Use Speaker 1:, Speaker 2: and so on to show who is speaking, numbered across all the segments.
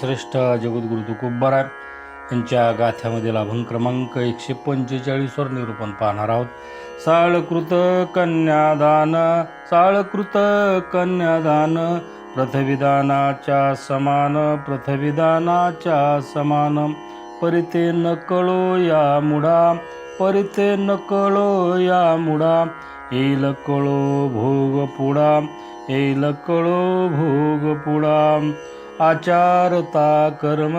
Speaker 1: श्रेष्ठ जगद्गुरु तुकोबाराय यांच्या गाथ्यामध्ये लाभन क्रमांक एकशे पंचेचाळीसवर निरूपण पाहणार आहोत. साळकृत कन्यादान साळकृत कन्यादान प्रथविधानाच्या समान प्रथविधानाच्या समान. परिते न कळो या मुडा परिते न कळो या मुडा. येईल कळो भोग पुडा येईल कळो भोग पुडा. आचारता कर्म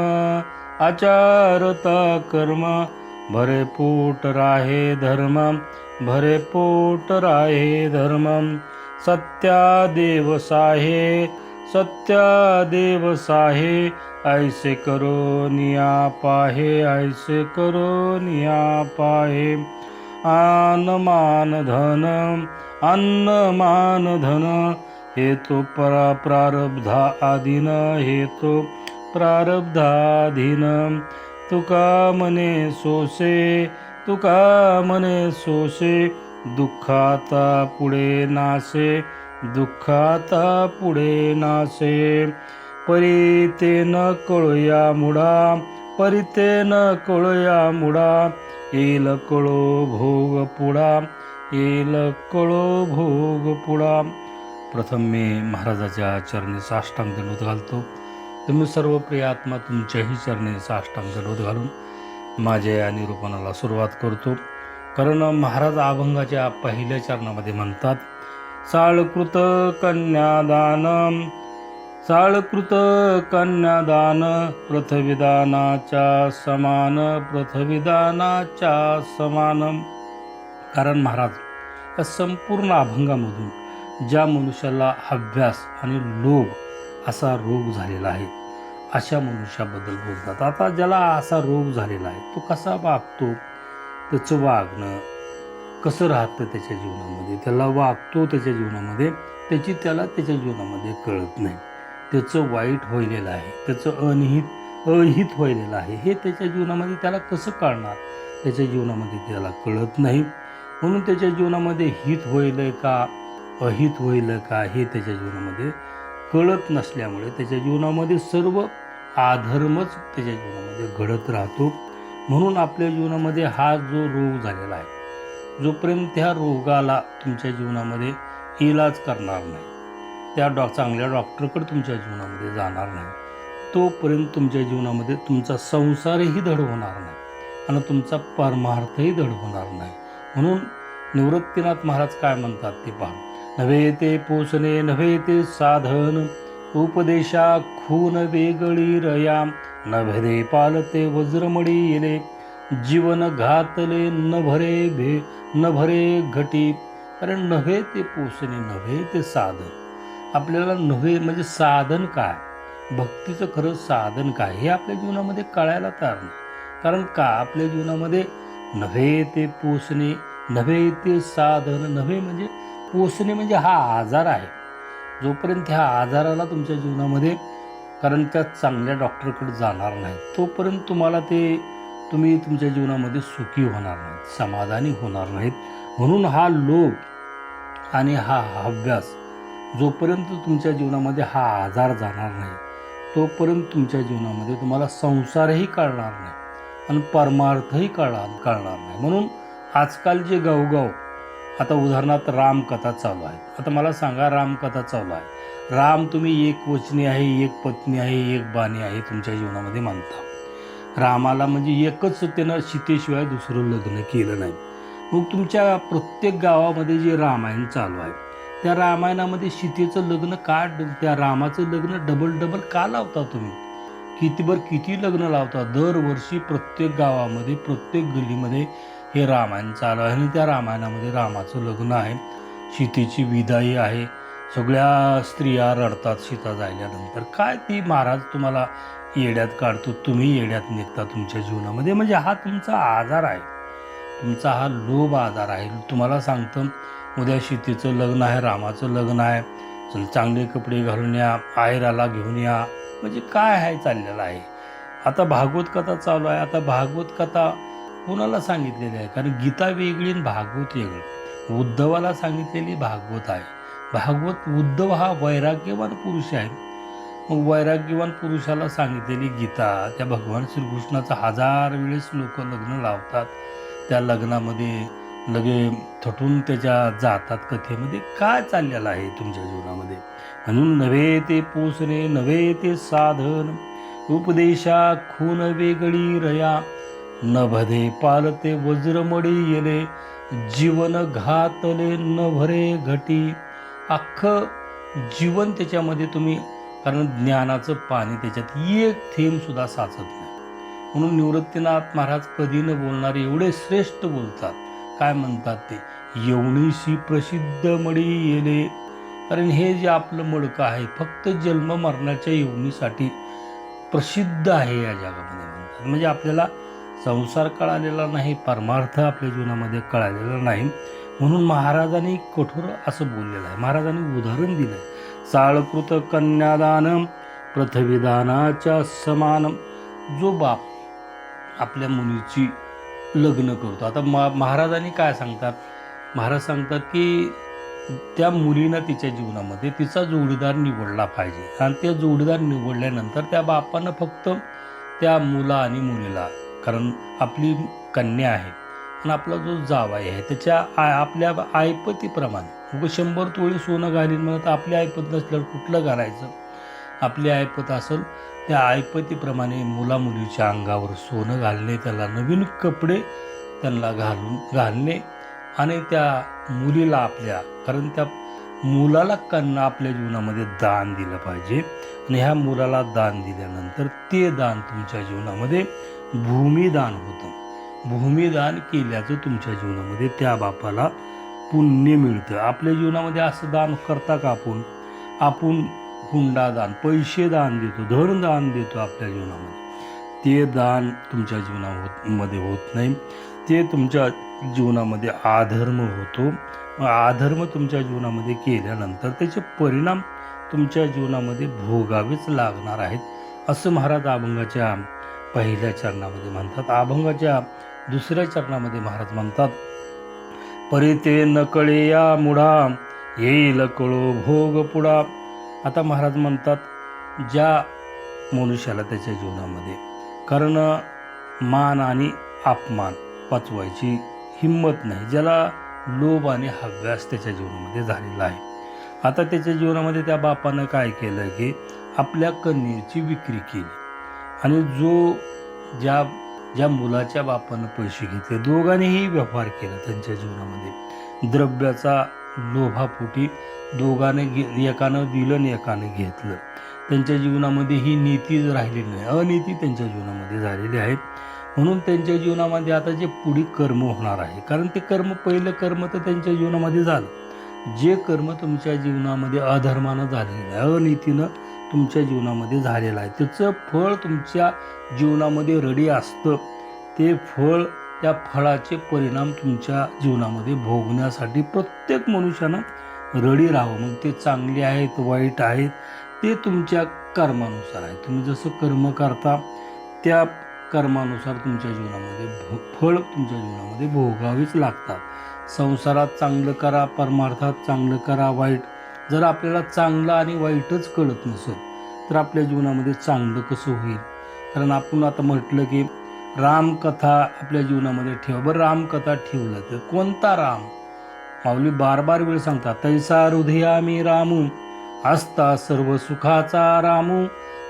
Speaker 1: आचारता कर्म. भरे पोट राहे धर्म भरे पोट राहे धर्म. सत्या देव साहे सत्या देव साहे. ऐसे करो निया पाहे ऐसे करो निया पाहे. आन मान धन अन्न मान धन हेतो परा प्रारब्धा आधीन हेतो प्रारब्धाधीन। तुका मने सोसे तुका मने सोसे दुःखाता पुढे नासे दुःखाता पुढे नासे। परिते न कळूया मुडा परिते न कळूया मुडा येईल कळो भोग पुडा येईल कळो भोग पुडा। प्रथम मी महाराजाच्या चरणी साष्टांग दंडवत घालतो. तुम्ही सर्व प्रिय आत्मा तुमच्याही चरणी साष्टांग दंडवत घालून माझ्या या निरूपणाला सुरुवात करतो. कारण महाराज अभंगाच्या पहिल्या चरणामध्ये म्हणतात साळकृत कन्यादान साळकृत कन्यादान प्रथविधानाच्या समान प्रथविधानाच्या समान. कारण महाराज या संपूर्ण अभंगामधून ज्या मनुष्याला अभ्यास आणि लोभ असा रोग झालेला आहे अशा मनुष्याबद्दल बोलतात. आता ज्याला असा रोग झालेला आहे तो कसा वागतो? त्याचं वागणं कसं राहतं त्याच्या जीवनामध्ये? त्याला वागतो त्याच्या जीवनामध्ये त्याची त्याला त्याच्या जीवनामध्ये कळत नाही. त्याचं वाईट व्हायलेलं आहे त्याचं अनिहित अहित व्हायलेलं आहे हे त्याच्या जीवनामध्ये त्याला कसं कळणार? त्याच्या जीवनामध्ये त्याला कळत नाही. म्हणून त्याच्या जीवनामध्ये हित होईल का? अहित होईल का हे त्याच्या जीवनामध्ये कळत नसल्यामुळे त्याच्या जीवनामध्ये सर्व आधर्मच त्याच्या जीवनामध्ये घडत राहतो. म्हणून आपल्या जीवनामध्ये हा जो रोग झालेला आहे जोपर्यंत त्या रोगाला तुमच्या जीवनामध्ये इलाज करणार नाही त्या डॉ चांगल्या डॉक्टरकडे तुमच्या जीवनामध्ये जाणार नाही तोपर्यंत तुमच्या जीवनामध्ये तुमचा संसारही धड होणार नाही आणि तुमचा परमार्थही धड होणार नाही. म्हणून निवृत्तीनाथ महाराज काय म्हणतात ते पहा. नव्हे ते पोसणे नव्हे ते साधन. उपदेशा खून वेगळी रया. नभरे पालते वज्रमडी येले जीवन घातले न भरे भे न भरे घटी. कारण नव्हे ते पोसणे नव्हे ते साधन. आपल्याला नव्हे म्हणजे साधन काय? भक्तीचं खरं साधन काय? हे आपल्या जीवनामध्ये कळायला तयार नाही. कारण का? आपल्या जीवनामध्ये नव्हे ते पोसणे नव्हे ते साधन. नव्हे म्हणजे पोसणे म्हणजे हा आजार आहे. जोपर्यंत ह्या आजाराला तुमच्या जीवनामध्ये कारण त्या चांगल्या डॉक्टरकडे जाणार नाही तोपर्यंत तुम्हाला ते तुम्ही तुमच्या जीवनामध्ये सुखी होणार नाहीत समाधानी होणार नाहीत. म्हणून हा लोभ आणि हा अभ्यास जोपर्यंत तुमच्या जीवनामध्ये हा आजार जाणार नाही तोपर्यंत तुमच्या जीवनामध्ये तुम्हाला संसारही कळणार नाही आणि परमार्थही कळणार कळणार नाही. म्हणून आजकाल जे गावगाव आता उदाहरणार्थ रामकथा चालू आहे. आता मला सांगा रामकथा चालू आहे. राम तुम्ही एक वचनी आहे एक पत्नी आहे एक बाणी आहे तुमच्या जीवनामध्ये मानता. रामाला म्हणजे एकच त्यानं सीतेशिवाय दुसरं लग्न केलं नाही. मग तुमच्या प्रत्येक गावामध्ये जे रामायण चालू आहे त्या रामायणामध्ये सीतेचं लग्न का त्या रामाचं लग्न डबल डबल का लावता तुम्ही? कितीभर किती लग्न लावता? दरवर्षी प्रत्येक गावामध्ये प्रत्येक गल्लीमध्ये हे रामायण चालू आहे आणि त्या रामायणामध्ये रामाचं लग्न आहे. सीतेची विदाई आहे. सगळ्या स्त्रिया रडतात सीता जायल्यानंतर. काय ती महाराज तुम्हाला येड्यात काढतो? तुम्ही येड्यात निघता तुमच्या जीवनामध्ये. म्हणजे हा तुमचा आजार आहे. तुमचा हा लोभ आजार आहे. तुम्हाला सांगतं उद्या सीतेचं लग्न आहे रामाचं लग्न आहे. चल चांगले कपडे घालून या आयराला घेऊन या. म्हणजे काय आहे चाललेलं आहे. आता भागवत कथा चालू आहे. आता भागवत कथा कोणाला सांगितलेली आहे? कारण गीता वेगळी आणि भागवत वेगळी. उद्धवाला सांगितलेली भागवत आहे. भागवत उद्धव हा वैराग्यवान पुरुष आहे. मग वैराग्यवान पुरुषाला सांगितलेली गीता त्या भगवान श्रीकृष्णाचा हजार वेळेस लोक लग्न लावतात. त्या लग्नामध्ये लगे थटून त्याच्या जातात कथेमध्ये. काय चाललेलं आहे तुमच्या जीवनामध्ये? म्हणून नव्हे ते पोसणे नव्हे ते साधन. उपदेशा खून वेगळी रया. नभदे पालते वज्रमडी येले जीवन घातले न भरे घटी. अख्खं जीवन त्याच्यामध्ये तुम्ही कारण ज्ञानाचं पाणी त्याच्यात एक थेंबसुद्धा साचत नाही. म्हणून निवृत्तीनाथ महाराज कधी न बोलणारे एवढे श्रेष्ठ बोलतात. काय म्हणतात ते? येवणीशी प्रसिद्ध मडी येले. कारण हे जे आपलं मडकं आहे फक्त जन्म मरणाच्या येवणीसाठी प्रसिद्ध आहे या जगामध्ये म्हणतात. म्हणजे आपल्याला संसार कळालेला नाही परमार्थ आपल्या जीवनामध्ये कळालेला नाही. म्हणून महाराजांनी कठोर असं बोललेलं आहे. महाराजांनी उदाहरण दिलं. आहे चाळकृत कन्यादान पृथ्वीदानाच्या समान. जो बाप आपल्या मुलीची लग्न करतो. आता मा महाराजांनी काय सांगतात? महाराज सांगतात की त्या मुलीनं तिच्या जीवनामध्ये तिचा जोडीदार निवडला पाहिजे. आणि त्या जोडीदार निवडल्यानंतर त्या बापानं फक्त त्या मुला आणि मुलीला कारण आपली कन्या आहे आणि आपला जो जावाई आहे त्याच्या आय आपल्या आयपतीप्रमाणे उगं शंभर तोळी सोनं घालीन म्हणत आपली आयपत नसल्यावर कुठलं घालायचं? आपली आयपत असेल त्या आयपतीप्रमाणे मुलामुलीच्या अंगावर सोनं घालणे त्याला नवीन कपडे त्यांना घालून घालणे आणि त्या मुलीला आपल्या कारण त्या मुलाला कन्ना आपल्या जीवनामध्ये दान दिलं पाहिजे. आणि ह्या मुलाला दान दिल्यानंतर ते दान तुमच्या जीवनामध्ये भूमिदान होतं. भूमिदान केल्याचं तुमच्या जीवनामध्ये त्या बापाला पुण्य मिळतं. आपल्या जीवनामध्ये असं दान करता का आपण? आपण हुंडा दान पैसे दान देतो धन दान देतो आपल्या जीवनामध्ये. ते दान तुमच्या जीवना होत मध्ये होत नाही. ते तुमच्या जीवनामध्ये आधर्म होतो. मग आधर्म तुमच्या जीवनामध्ये केल्यानंतर त्याचे परिणाम तुमच्या जीवनामध्ये भोगावेच लागणार आहेत. असं महाराज अभंगाच्या पहिल्या चरणामध्ये म्हणतात. अभंगाच्या दुसऱ्या चरणामध्ये महाराज म्हणतात परिते नकळे या मुढा येईल कळो भोग पुढा. आता महाराज म्हणतात ज्या मनुष्याला त्याच्या जीवनामध्ये कारण मान आणि अपमान पचवायची हिंमत नाही ज्याला लोभ आणि हव्यास त्याच्या जीवनामध्ये झालेला आहे. आता त्याच्या जीवनामध्ये त्या बापानं काय केलं की आपल्या कन्येची विक्री केली. आणि जो ज्या ज्या मुलाच्या बापानं पैसे घेतले दोघांनीही व्यवहार केला त्यांच्या जीवनामध्ये. द्रव्याचा लोभापोटी दोघाने घे एकानं दिलं आणि एकानं घेतलं. त्यांच्या जीवनामध्ये ही नीती राहिली नाही. अनिती त्यांच्या जीवनामध्ये झालेली आहे. म्हणून त्यांच्या जीवनामध्ये आता जे पुढे कर्म होणार आहे कारण ते कर्म पहिलं कर्म तर त्यांच्या जीवनामध्ये झालं. जे कर्म तुमच्या जीवनामध्ये अधर्मानं झालेलं आहे अनितीनं तुमच्या जीवनामध्ये झालेलं आहे. त्याचं फळ तुमच्या जीवनामध्ये रडी असतं. ते फळ त्या फळाचे परिणाम तुमच्या जीवनामध्ये भोगण्यासाठी प्रत्येक मनुष्यानं रडी राहावं. मग ते चांगले आहेत वाईट आहेत ते तुमच्या कर्मानुसार आहे. तुम्ही जसं कर्म करता त्या कर्मानुसार तुमच्या जीवनामध्ये भो फळ तुमच्या जीवनामध्ये भोगावीच लागतात. संसारात चांगलं करा परमार्थात चांगलं करा वाईट. जर आपल्याला चांगलं आणि वाईटच कळत नसेल तर आपल्या जीवनामध्ये चांगलं कसं होईल? कारण आपण आता म्हटलं की रामकथा आपल्या जीवनामध्ये ठेवा. बरं रामकथा ठेवलं तर कोणता राम? माऊली बार बार वेळ सांगतात तैसा हृदयामी रामू असता सर्व सुखाचा रामू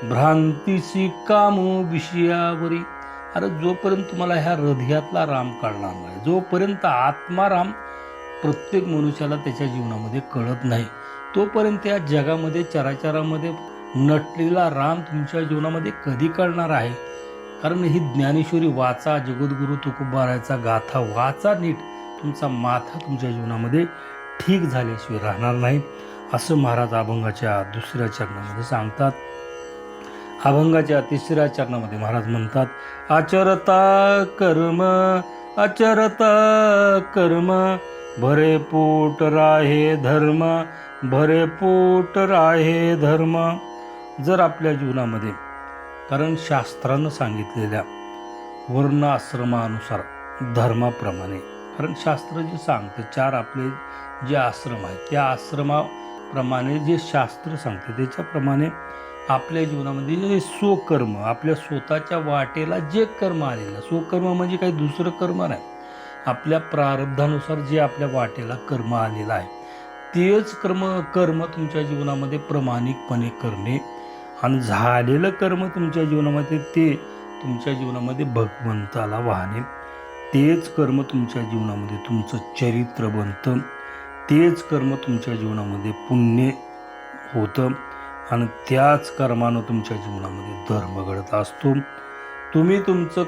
Speaker 1: भ्रांतीशी कामू विषयावरी. अरे जोपर्यंत तुम्हाला ह्या हृदयातला राम कळणार नाही जोपर्यंत आत्माराम प्रत्येक मनुष्याला त्याच्या जीवनामध्ये कळत नाही तोपर्यंत या जगामध्ये चराचरामध्ये नटलेला राम तुमच्या जीवनामध्ये कधी कळणार आहे? कारण ही ज्ञानेश्वरी वाचा जगद्गुरु तुकोबारायचा गाथा वाचा नीट. तुमचा माथा तुमच्या जीवनामध्ये ठीक झाल्याशिवाय राहणार नाही. असं महाराज अभंगाच्या दुसऱ्या चरणामध्ये सांगतात. अभंगाच्या तिसऱ्या चरणामध्ये महाराज म्हणतात आचरता कर्म आचरता कर्म भरे पोट राहे धर्म भरे पोट राहे धर्म. जर आपल्या जीवनामध्ये कारण शास्त्रानं सांगितलेल्या वर्ण आश्रमानुसार धर्माप्रमाणे कारण शास्त्र जे सांगतं चार आपले जे आश्रम आहेत त्या आश्रमाप्रमाणे जे शास्त्र सांगते त्याच्याप्रमाणे आपल्या जीवनामध्ये जे स्वकर्म आपल्या स्वतःच्या वाटेला जे कर्म आलेलं स्वकर्म म्हणजे काही दुसरं कर्म नाही. आपल्या प्रारब्धानुसार जे आपल्या वाटेला कर्म आलेलं आहे तेच कर्म कर्म तुमच्या जीवनामध्ये प्रामाणिकपणे करणे आणि झालेलं कर्म तुमच्या जीवनामध्ये ते तुमच्या जीवनामध्ये भगवंताला वाहणे. तेच कर्म तुमच्या जीवनामध्ये तुमचं चरित्र बनतं. तेच कर्म तुमच्या जीवनामध्ये पुण्य होतं. आणि त्याच कर्मानं तुमच्या जीवनामध्ये धर्म घडत असतो. तुम्ही तुमचं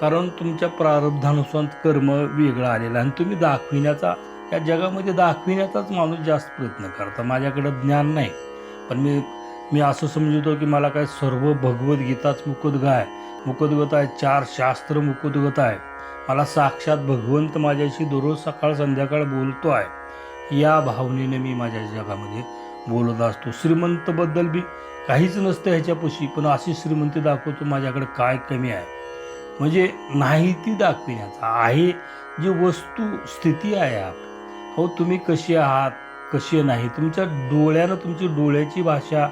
Speaker 1: कारण तुमच्या प्रारब्धानुसार कर्म वेगळं आलेलं आणि तुम्ही दाखविण्याचा या जगामध्ये दाखविण्याचाच माणूस जास्त प्रयत्न करता. माझ्याकडं ज्ञान नाही. पण मी मी असं समजतो की मला काय सर्व भगवद्गीताच मुकोद्गा आहे मुकुदगत आहे चार शास्त्र मुकुदगत आहे. मला साक्षात भगवंत माझ्याशी दररोज सकाळ संध्याकाळ बोलतो आहे. या भावनेने मी माझ्या जगामध्ये बोलत असतो. श्रीमंतबद्दल बी काहीच नसतं ह्याच्यापाशी पण अशी श्रीमंती दाखवतो माझ्याकडे काय कमी आहे. म्हणजे नाही ती दाखविण्याचा आहे जी वस्तू स्थिती आहे आप. हो तुम्ही कशी आहात कशी नाही तुमच्या डोळ्यानं तुमची डोळ्याची भाषा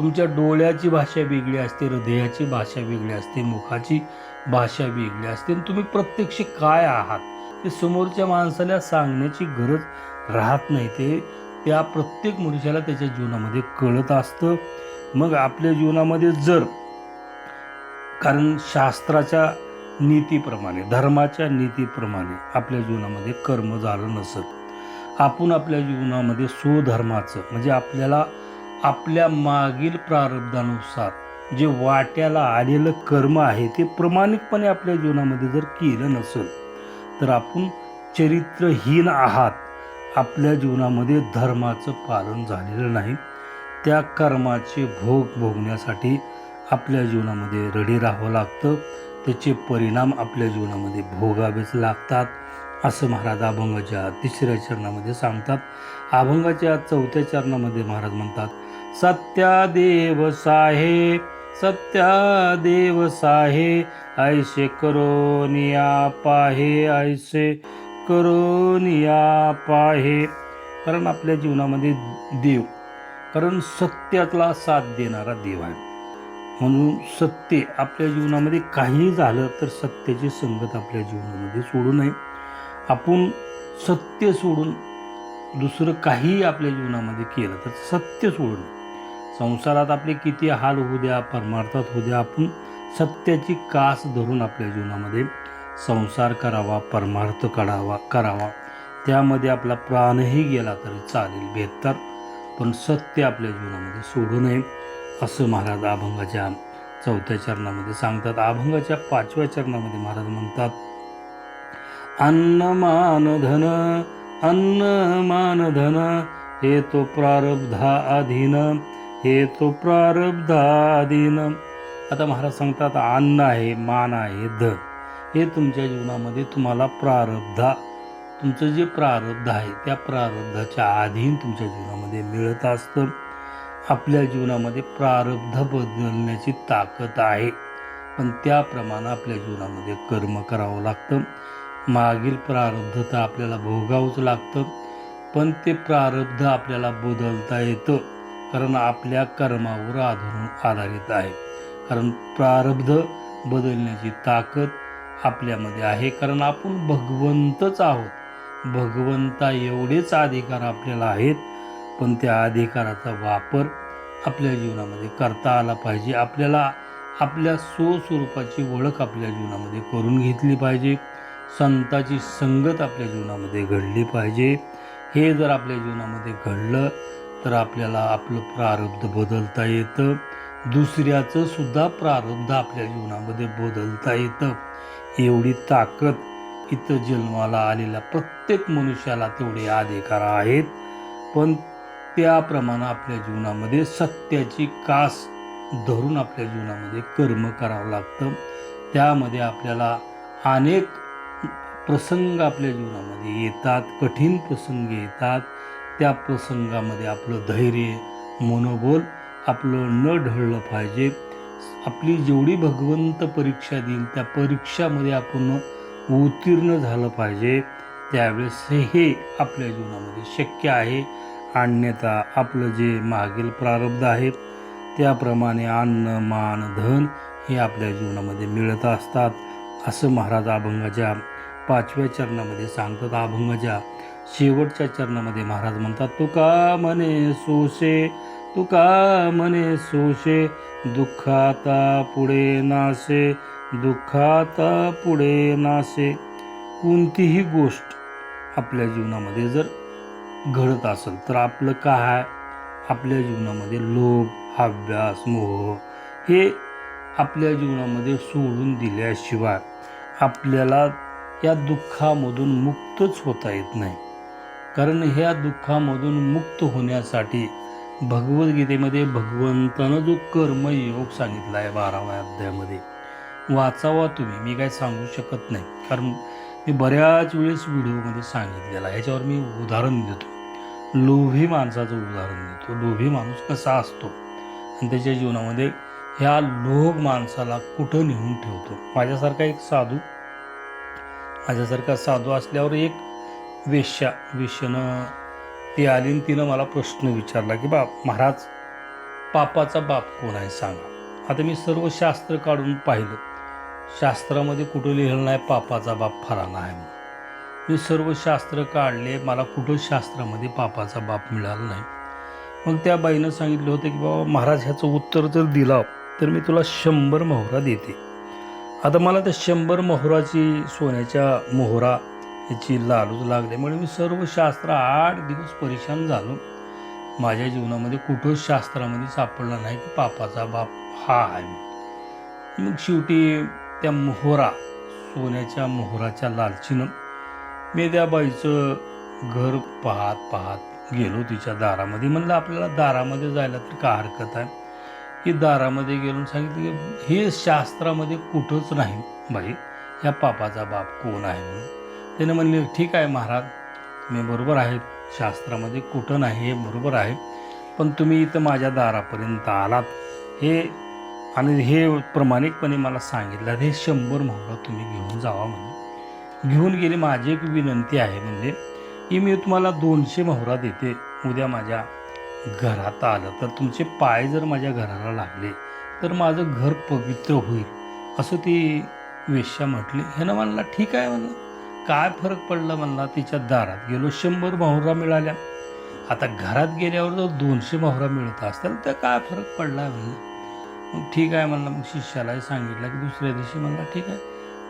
Speaker 1: तुमच्या डोळ्याची भाषा वेगळी असते हृदयाची भाषा वेगळी असते मुखाची भाषा वेगळी असते. आणि तुम्ही प्रत्यक्ष काय आहात? ते समोरच्या माणसाला सांगण्याची गरज राहत नाही. ते त्या प्रत्येक मनुष्याला त्याच्या जीवनामध्ये कळत असतं. मग आपल्या जीवनामध्ये जर कारण शास्त्राच्या नीतीप्रमाणे धर्माच्या नीतीप्रमाणे आपल्या जीवनामध्ये कर्म झालं नसत. आपण आपल्या जीवनामध्ये स्वधर्माचं म्हणजे आपल्याला आपल्या मागील प्रारब्धानुसार जे वाट्याला आलेलं कर्म आहे ते प्रामाणिकपणे आपल्या जीवनामध्ये जर केलं नसेल तर आपण चरित्रहीन आहात. आपल्या जीवनामध्ये धर्माचं पालन झालेलं नाही. त्या कर्माचे भोग भोगण्यासाठी आपल्या जीवनामध्ये रडी राहावं लागतं. त्याचे परिणाम आपल्या जीवनामध्ये भोगावेच लागतात. असं महाराज अभंगाच्या तिसऱ्या चरणामध्ये सांगतात. अभंगाच्या चौथ्या चरणामध्ये महाराज म्हणतात सत्यादेव साहे सत्यादेव साहे ऐसे करोनिया पाहे ऐसे करोनिया पाहे. कारण आपल्या जीवनामध्ये देव कारण सत्यातला साथ देणारा देव आहे. म्हणून सत्य आपल्या जीवनामध्ये काही झालं तर सत्याची संगत आपल्या जीवनामध्ये सोडू नये. आपण सत्य सोडून दुसरं काही आपल्या जीवनामध्ये केलं तर सत्य सोडून संसारात आपले किती हाल होऊ द्या परमार्थात होऊ द्या आपण सत्याची कास धरून आपल्या जीवनामध्ये संसार करावा परमार्थ काढावा करावा. त्यामध्ये आपला प्राणही गेला तरी चालेल बेहतर पण सत्य आपल्या जीवनामध्ये सोडू नये असं महाराज अभंगाच्या चौथ्या चरणामध्ये सांगतात. अभंगाच्या पाचव्या चरणामध्ये महाराज म्हणतात अन्न मान धन अन्न मान धन हे तो प्रारब्धा अधीन हे तो प्रारब्धा अधीन आता महाराज सांगतात अन्न आहे मान आहे धन. हे तुमच्या जीवनामध्ये तुम्हाला प्रारब्धा तुमचं जे प्रारब्ध आहे त्या प्रारब्धाच्या अधीन तुमच्या जीवनामध्ये मिळत असतं. आपल्या जीवनामध्ये प्रारब्ध बदलण्याची ताकद आहे. पण त्याप्रमाणे आपल्या जीवनामध्ये कर्म करावं लागतं. मागील प्रारब्ध तर आपल्याला भोगावंच लागतं. पण ते प्रारब्ध आपल्याला बदलता येतं. कारण आपल्या कर्मावर आधारून आधारित आहे. कारण प्रारब्ध बदलण्याची ताकद आपल्यामध्ये आहे. कारण आपण भगवंतच आहोत. भगवंता एवढेच अधिकार आपल्याला आहेत. पण त्या अधिकाराचा वापर आपल्या जीवनामध्ये करता आला पाहिजे. आपल्याला आपल्या स्वस्वरूपाची ओळख आपल्या जीवनामध्ये करून घेतली पाहिजे. संताची संगत आपल्या जीवनामध्ये घडली पाहिजे. हे जर आपल्या जीवनामध्ये घडलं तर आपल्याला आपलं प्रारब्ध बदलता येतं. दुसऱ्याचं सुद्धा प्रारब्ध आपल्या जीवनामध्ये बदलता येतं. एवढी ताकद इथं जन्माला आलेल्या प्रत्येक मनुष्याला तेवढे अधिकार आहेत. पण त्याप्रमाणे आपल्या जीवनामध्ये सत्याची कास धरून आपल्या जीवनामध्ये कर्म करावं लागतं. त्यामध्ये आपल्याला अनेक प्रसंग आपल्या जीवनामध्ये येतात कठीण प्रसंग येतात. त्या प्रसंगामध्ये आपलं धैर्य मनोबल आपलं न ढळलं पाहिजे. आपली जेवढी भगवंत परीक्षा देईल त्या परीक्षामध्ये आपण उत्तीर्ण झालं पाहिजे. त्यावेळेस हे आपल्या जीवनामध्ये शक्य आहे. अन्यथा आपलं जे मागील प्रारब्ध आहे त्याप्रमाणे अन्न मान धन हे आपल्या जीवनामध्ये मिळत असतात. असं महाराज अभंगाच्या पाचव्या चरणामध्ये सांगतात. अभंगाच्या शेवटच्या चरणामध्ये महाराज म्हणतात तुका म्हणे सोशे तुका म्हणे सोशे दुःखाता पुढे नाशे दुःखाता पुढे नाशे. कोणतीही गोष्ट आपल्या जीवनामध्ये जर घडत असेल तर आपलं काय? आपल्या जीवनामध्ये लोभ हव्यास मोह हे आपल्या जीवनामध्ये सोडून दिल्याशिवाय आपल्याला या दुःखामधून मुक्तच होता येत नाही. कारण ह्या दुःखामधून मुक्त होण्यासाठी भगवद्गीतेमध्ये भगवंतानं जो कर्मयोग सांगितला आहे बाराव्या अध्यायामध्ये. वाचावा तुम्ही. मी काय सांगू शकत नाही. कारण मी बऱ्याच वेळेस व्हिडिओमध्ये सांगितलेला आहे. ह्याच्यावर मी उदाहरण देतो. लोभी माणसाचं उदाहरण देतो. लोभी माणूस कसा असतो? आणि त्याच्या जीवनामध्ये ह्या लोभ माणसाला कुठं नेऊन ठेवतो? माझ्यासारखा एक साधू माझ्यासारखा साधू असल्यावर एक वेश्या वेश्यानं ती आली आणि तिनं मला प्रश्न विचारला की बाप महाराज पापाचा बाप कोण आहे सांगा? आता मी सर्व शास्त्र काढून पाहिलं. शास्त्रामध्ये कुठं लिहिलं नाही पापाचा बाप फराना आहे मी सर्व शास्त्र काढले मला कुठं शास्त्रामध्ये पापाचा बाप मिळाला नाही. मग त्या बाईनं सांगितलं होतं की बाबा महाराज ह्याचं उत्तर जर दिला तर मी तुला शंभर मोहरा देते. आता मला त्या शंभर मोहराची सोन्याच्या मोहरा याची लालूच लागल्यामुळे मी सर्व शास्त्र आठ दिवस परेशान झालो. माझ्या जीवनामध्ये कुठंच शास्त्रामध्ये सापडला नाही की पापाचा बाप हा आहे मग शेवटी त्या मोहरा सोन्याच्या मोहराच्या लालचीनं मी त्या बाईचं घर पाहत पाहत गेलो तिच्या दारामध्ये. म्हणलं आपल्याला दारामध्ये जायला तर का हरकत आहे? की दारामध्ये गेलो सांगितलं की हे शास्त्रामध्ये कुठंच नाही बाई. या पापाचा बाप कोण आहे म्हणून? त्याने म्हणले ठीक आहे महाराज तुम्ही बरोबर आहेत. शास्त्रामध्ये कुठं नाही हे बरोबर आहे. पण तुम्ही इथं माझ्या दारापर्यंत आलात. हे आणि हे प्रामाणिकपणे मला सांगितलं हे शंभर मोहरा तुम्ही घेऊन जावा म्हणजे घेऊन गेले. माझी एक विनंती आहे म्हणजे की मी तुम्हाला दोनशे मोहरा देते. उद्या माझ्या घरात आलं तर तुमचे पाय जर माझ्या घराला लागले तर माझं घर पवित्र होईल. असं ती वेश्या म्हटली. ह्यानं म्हणला ठीक आहे म्हणलं. काय फरक पडला म्हणला तिच्या दारात? गेलो शंभर मोहरा मिळाल्या. आता घरात गेल्यावर जर दोनशे मोहरा मिळत असतील तर काय फरक पडला म्हणलं? मग ठीक आहे म्हणलं. मग शिष्यालाही सांगितलं की दुसऱ्या दिवशी म्हणला ठीक आहे.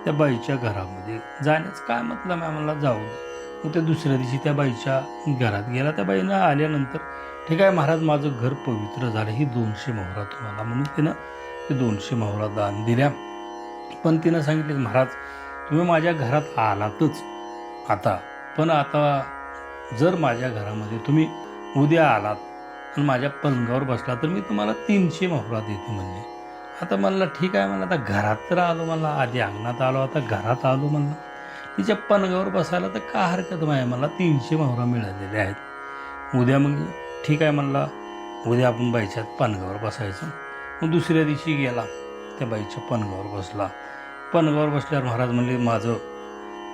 Speaker 1: त्या बाईच्या घरामध्ये जाण्याचं काय म्हटलं मॅम मला जाऊ दे. मग त्या दुसऱ्या दिवशी त्या बाईच्या घरात गेला. त्या बाईनं आल्यानंतर ठीक आहे महाराज माझं घर पवित्र झालं. ही दोनशे मोहरा तुम्हाला. म्हणून तिनं ते दोनशे मोहरा दान दिल्या. पण तिनं सांगितलं की महाराज तुम्ही माझ्या घरात आलातच. आता पण आता जर माझ्या घरामध्ये तुम्ही उद्या आलात आणि माझ्या पलंगावर बसला तर मी तुम्हाला तीनशे मोहरा देते म्हणले. आता म्हणलं ठीक आहे म्हणलं आता घरात तर आलो मला आधी अंगणात आलो आता घरात आलो म्हणलं. तिच्या पलंगावर बसायला तर का हरकत नाही मला तीनशे मोहरा मिळालेले आहेत. उद्या मग ठीक आहे म्हणला उद्या आपण बाईच्या पनगावर बसायचं. मग दुसऱ्या दिवशी गेला त्या बाईच्या पनगावर बसला. पनगावर बसल्यावर महाराज म्हणले माझं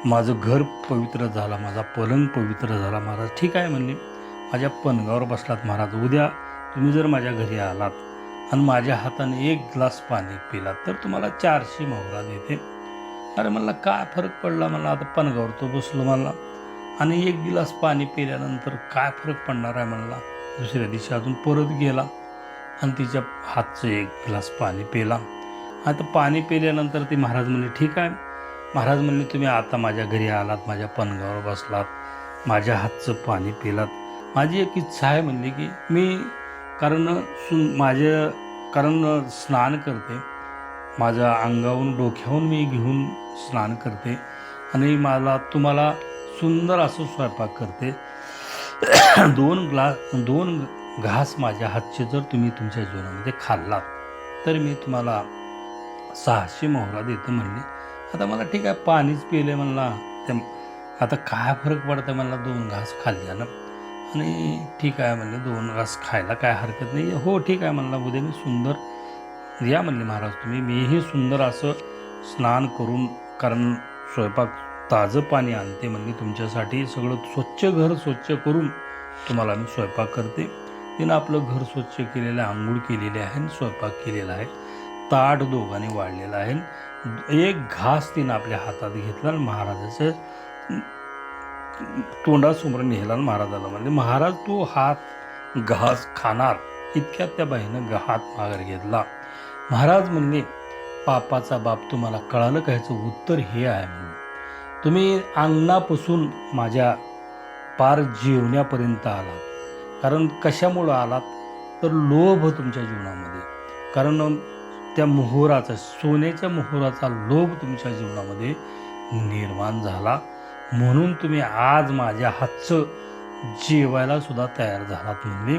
Speaker 1: माझं घर पवित्र झाला माझा पलंग पवित्र झाला महाराज. ठीक आहे म्हणले. माझ्या पनगावर बसलात महाराज उद्या तुम्ही जर माझ्या घरी आलात आणि माझ्या हाताने एक ग्लास पाणी पिलात तर तुम्हाला चारशे मोहरा देते. अरे मला काय फरक पडला? मला आता पनगावर तो बसलो मला आणि एक गिलास पाणी पिल्यानंतर काय फरक पडणार आहे म्हणला दुसऱ्या दिवशी अजून परत गेला आणि तिच्या हातचं एक ग्लास पाणी पिला. आता पाणी पिल्यानंतर ते महाराज म्हणले ठीक आहे. महाराज म्हणले तुम्ही आता माझ्या घरी आलात माझ्या पनगावर बसलात माझ्या हातचं पाणी पिलात. माझी एक इच्छा आहे म्हणली की मी कारण सु माझ्या कारण स्नान करते. माझ्या अंगावरून डोक्याहून मी घेऊन स्नान करते आणि मला तुम्हाला सुंदर असं स्वयंपाक करते. दोन ग्लास दोन घास माझ्या हातचे जर तुम्ही तुमच्या जीवनामध्ये खाल्लात तर मी तुम्हाला सहाशे मोहरा देतं म्हणले. आता मला ठीक आहे पाणीच पिले म्हणला. त्या आता काय फरक पडतं म्हणला दोन घास खाल्ल्यानं आणि ठीक आहे म्हणले दोन घास खायला काय हरकत नाही हो ठीक आहे म्हणला उद्या मी सुंदर या म्हणले महाराज तुम्ही. मीही सुंदर असं स्नान करून कारण स्वयंपाक ताजं पाणी आणते म्हणजे तुमच्यासाठी सगळं स्वच्छ घर स्वच्छ करून तुम्हाला मी स्वयंपाक करते. तिनं आपलं घर स्वच्छ केलेलं आहे आंघोळ केलेली आहे आणि स्वयंपाक केलेला आहे. ताट दोघांनी वाढलेला आहे. एक घास तिनं आपल्या हातात घेतला आणि महाराजाचं तोंडासमोर नेला आणि महाराजाला म्हणजे महाराज तू हात घास खाणार. इतक्यात त्या बाईनं हात माघार घेतला. महाराज म्हणले पापाचा बाप तुम्हाला कळालं का ह्याचं उत्तर हे आहे म्हणून? तुम्ही अंगणापासून माझ्या पार जेवण्यापर्यंत आलात. कारण कशामुळं आलात? तर लोभ तुमच्या जीवनामध्ये. कारण त्या मोहराचा सोन्याच्या मोहोराचा लोभ तुमच्या जीवनामध्ये निर्माण झाला. म्हणून तुम्ही आज माझ्या हातचं जेवायला सुद्धा तयार झालात म्हणले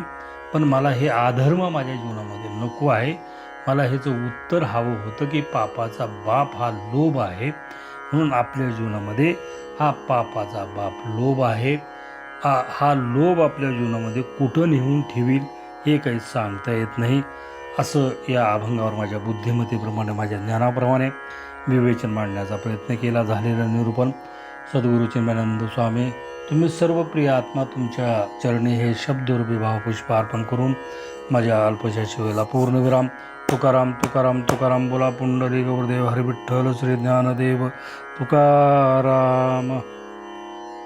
Speaker 1: पण मला हे अधर्म माझ्या जीवनामध्ये नको आहे. मला ह्याचं उत्तर हवं होतं की पापाचा बाप हा लोभ आहे. म्हणून आपल्या जीवनामध्ये हा पापाचा बाप लोभ आहे. हा लोभ आपल्या जीवनामध्ये कुठं नेऊन ठेवील हे काही सांगता येत नाही. असं या अभंगावर माझ्या बुद्धिमत्तेप्रमाणे माझ्या ज्ञानाप्रमाणे विवेचन मांडण्याचा प्रयत्न केला झालेलं निरूपण. सद्गुरू चिन्मानंद स्वामी तुम्ही सर्व प्रिय आत्मा तुमच्या चरणी हे शब्दरूपी भावपुष्प अर्पण करून माझ्या अल्पशा शिवेला पूर्णविराम तुकाराम तुकाराम तुकाराम बोला पुंडली गौरदेव हरिविठ्ठल श्री ज्ञानदेव. तुकाराम.